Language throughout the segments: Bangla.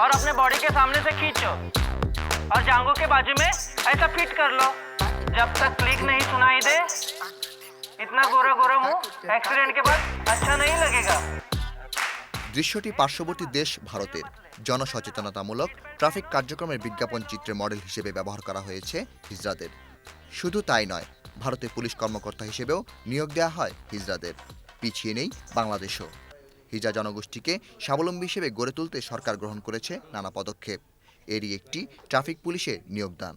और अपने बॉडी के सामने से खींचो और जांघों के बाजू में ऐसा फिट कर लो जब तक क्लिक नहीं सुनाई दे इतना गोरा गोरा मुंह एक्सीडेंट के बाद अच्छा नहीं लगेगा দৃশ্যটি পার্শ্ববর্তী দেশ ভারতের জনসচেতনতামূলক ট্রাফিক কার্যক্রমের বিজ্ঞাপন চিত্রে মডেল হিসেবে ব্যবহার করা হয়েছে হিজড়াদের শুধু তাই নয় ভারতের পুলিশ কর্মকর্তা হিসেবেও নিয়োগ দেওয়া হয় হিজড়াদের পিছিয়ে নেই বাংলাদেশও হিজা জনগোষ্ঠীকে স্বাবলম্বী হিসেবে গড়ে তুলতে সরকার গ্রহণ করেছে নানা পদক্ষেপ। এরই একটি ট্রাফিক পুলিশে নিয়োগদান।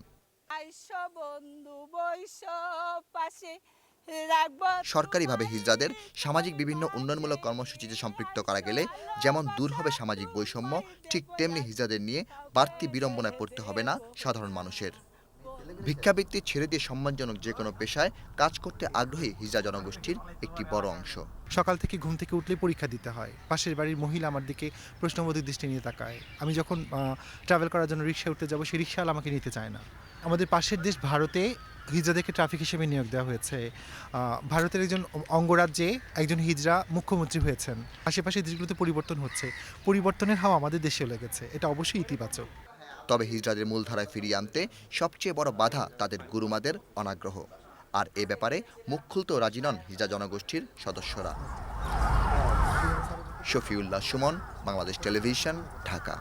সরকারিভাবে হিজড়াদের সামাজিক বিভিন্ন উন্নয়নমূলক কর্মসূচিতে সম্পৃক্ত করা গেলে যেমন দূর হবে সামাজিক বৈষম্য ঠিক তেমনি হিজড়াদের নিয়ে বাড়তি বিড়ম্বনায় পড়তে হবে না সাধারণ মানুষের। ভিক্ষাবৃত্তি ছেড়ে দিয়ে সম্মানজনক যে কোনো পেশায় কাজ করতে আগ্রহী হিজড়া জনগোষ্ঠীর একটি বড় অংশ। সকাল থেকে ঘুম থেকে উঠলে পরীক্ষা দিতে হয়। পাশের বাড়ির মহিলা আমার দিকে প্রশ্নবোধক দৃষ্টি নিয়ে তাকায়। আমি যখন ট্রাভেল করার জন্য রিক্সা উঠতে যাব সেই রিক্সাওয়ালা আমাকে নিতে চায় না। আমাদের পাশের দেশ ভারতে হিজড়াদেরকে ট্রাফিক হিসেবে নিয়োগ দেওয়া হয়েছে। ভারতের একজন অঙ্গরাজ্যে একজন হিজড়া মুখ্যমন্ত্রী হয়েছেন। আশেপাশের দেশগুলোতে পরিবর্তন হচ্ছে। পরিবর্তনের হাওয়া আমাদের দেশেও লেগেছে। এটা অবশ্যই ইতিবাচক। তবে হিজরাদের মূলধারায় ফিরিয়ে আনতে সবচেয়ে বড় বাধা তাদের গুরুমাদের অনাগ্রহ। আর এ ব্যাপারে মুখ খুলতেও রাজি নন হিজড়া জনগোষ্ঠীর সদস্যরা। শফিউল্লাহ সুমন, বাংলাদেশ টেলিভিশন, ঢাকা।